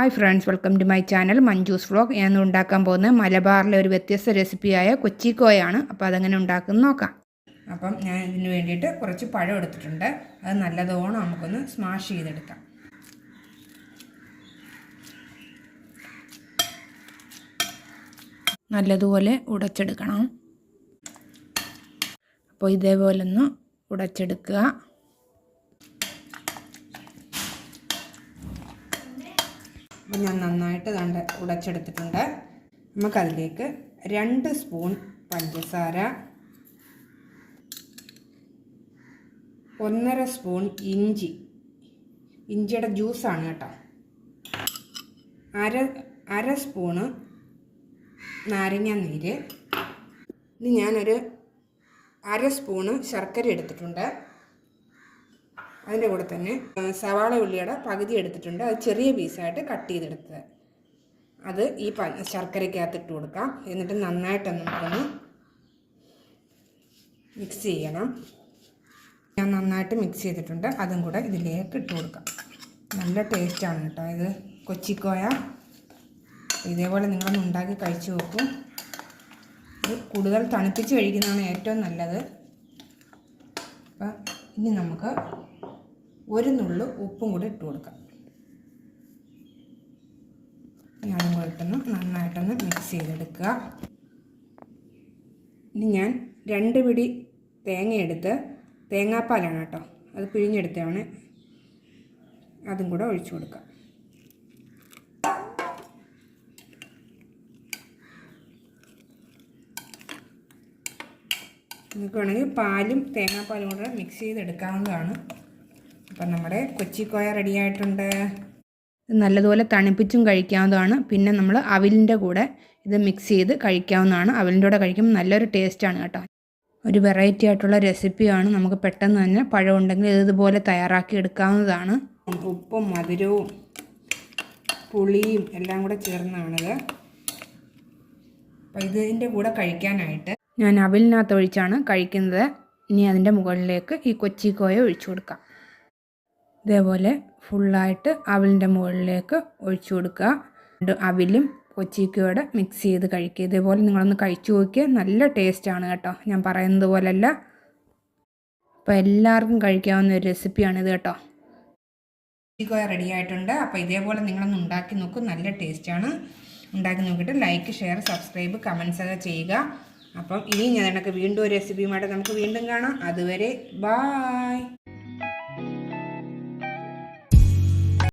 Hi friends welcome to my channel Manju's vlog ഞാൻ ഉണ്ടാക്കാൻ പോകുന്നത് മലബാറിലെ ഒരു വ്യത്യസ്ത റെസിപ്പിയായ കൊച്ചിക്കോയാണ്. അപ്പോൾ അതങ്ങനെ ഉണ്ടാക്കുന്ന നോക്കാം. അപ്പം ഞാൻ ഇതിന് വേണ്ടിയിട്ട് കുറച്ച് പഴം എടുത്തിട്ടുണ്ട്. അത് നല്ലതോണം നമുക്കൊന്ന് സ്മാഷ് ചെയ്തെടുക്കാം. നല്ലതുപോലെ ഉടച്ചെടുക്കണം. അപ്പോൾ ഇതേപോലെ ഒന്ന് ഉടച്ചെടുക്കുക. അപ്പം ഞാൻ നന്നായിട്ട് കണ്ട് ഉടച്ചെടുത്തിട്ടുണ്ട്. നമുക്കതിലേക്ക് രണ്ട് സ്പൂൺ പഞ്ചസാര ഒന്നര സ്പൂൺ ഇഞ്ചി. ഇഞ്ചിയുടെ ജ്യൂസാണ് കേട്ടോ. അര അര സ്പൂണ് നാരങ്ങ നീര്. ഇനി ഞാനൊരു അര സ്പൂണ് ശർക്കര എടുത്തിട്ടുണ്ട്. അതിന്റെ കൂടെ തന്നെ സവാള ഉള്ളിയുടെ പകുതി എടുത്തിട്ടുണ്ട്. അത് ചെറിയ പീസായിട്ട് കട്ട് ചെയ്തെടുത്തത്. അത് ഈ പ ശർക്കരയ്ക്കകത്ത് ഇട്ട് കൊടുക്കാം. എന്നിട്ട് നന്നായിട്ടൊന്ന് നമുക്കൊന്ന് മിക്സ് ചെയ്യണം. ഞാൻ നന്നായിട്ട് മിക്സ് ചെയ്തിട്ടുണ്ട്. അതും കൂടെ ഇതിലേക്ക് ഇട്ട് കൊടുക്കാം. നല്ല ടേസ്റ്റാണ് കേട്ടോ ഇത്. കൊച്ചിക്കോയ. ഇതേപോലെ നിങ്ങളൊന്ന് ഉണ്ടാക്കി കഴിച്ചു നോക്കും. ഇത് കൂടുതൽ തണുപ്പിച്ച് കഴിക്കുന്നതാണ് ഏറ്റവും നല്ലത്. അപ്പം ഇനി നമുക്ക് ഒരു നുള്ളു ഉപ്പും കൂടി ഇട്ട് കൊടുക്കാം. ഞാനും ഇട്ടൊന്ന് നന്നായിട്ടൊന്ന് മിക്സ് ചെയ്തെടുക്കുക. ഇനി ഞാൻ രണ്ട് പിടി തേങ്ങയെടുത്ത് തേങ്ങാപ്പാലാണ് കേട്ടോ അത് പിഴിഞ്ഞെടുത്താണ് അതും കൂടെ ഒഴിച്ചു കൊടുക്കുക നിങ്ങൾക്ക് വേണമെങ്കിൽ പാലും തേങ്ങാപ്പാലും കൂടെ മിക്സ് ചെയ്തെടുക്കാവുന്നതാണ്. അപ്പം നമ്മുടെ കൊച്ചിക്കോയ റെഡി ആയിട്ടുണ്ട്. നല്ലതുപോലെ തണുപ്പിച്ചും കഴിക്കാവുന്നതാണ്. പിന്നെ നമ്മൾ അവിലിന്റെ കൂടെ ഇത് മിക്സ് ചെയ്ത് കഴിക്കാവുന്നതാണ്. അവിലിന്റെ കൂടെ കഴിക്കുമ്പോൾ നല്ലൊരു ടേസ്റ്റാണ് കേട്ടോ. ഒരു വെറൈറ്റി ആയിട്ടുള്ള റെസിപ്പിയാണ് നമുക്ക് പെട്ടെന്ന് തന്നെ പഴം ഉണ്ടെങ്കിൽ ഇതുപോലെ തയ്യാറാക്കി എടുക്കാവുന്നതാണ്. ഉപ്പും മധുരവും പുളിയും എല്ലാം കൂടെ ചേർന്നാണിത്. അപ്പോൾ ഇതിന്റെ കൂടെ കഴിക്കാനായിട്ട് ഞാൻ അവിലിനകത്ത് ഒഴിച്ചാണ് കഴിക്കുന്നത്. ഇനി അതിന്റെ മുകളിലേക്ക് ഈ കൊച്ചിക്കോയ ഒഴിച്ചു കൊടുക്കാം. ഇതേപോലെ ഫുള്ളായിട്ട് അവിലിന്റെ മുകളിലേക്ക് ഒഴിച്ചു കൊടുക്കുക. അവിലും കൊച്ചിക്കോയുടെ മിക്സ് ചെയ്ത് കഴിക്കുക. ഇതേപോലെ നിങ്ങളൊന്ന് കഴിച്ചു നോക്കിയാൽ നല്ല ടേസ്റ്റാണ് കേട്ടോ. ഞാൻ പറയുന്നത് പോലല്ല. അപ്പോൾ എല്ലാവർക്കും കഴിക്കാവുന്ന ഒരു റെസിപ്പിയാണിത് കേട്ടോ. കൊച്ചിക്കോയ റെഡി ആയിട്ടുണ്ട്. അപ്പോൾ ഇതേപോലെ നിങ്ങളൊന്ന് ഉണ്ടാക്കി നോക്കും. നല്ല ടേസ്റ്റാണ് ഉണ്ടാക്കി നോക്കിയിട്ട് ലൈക്ക് ഷെയർ സബ്സ്ക്രൈബ് കമൻസ് ഒക്കെ ചെയ്യുക. അപ്പം ഇനി ഞാൻ വീണ്ടും ഒരു റെസിപ്പിയുമായിട്ട് നമുക്ക് വീണ്ടും കാണാം. അതുവരെ ബായ്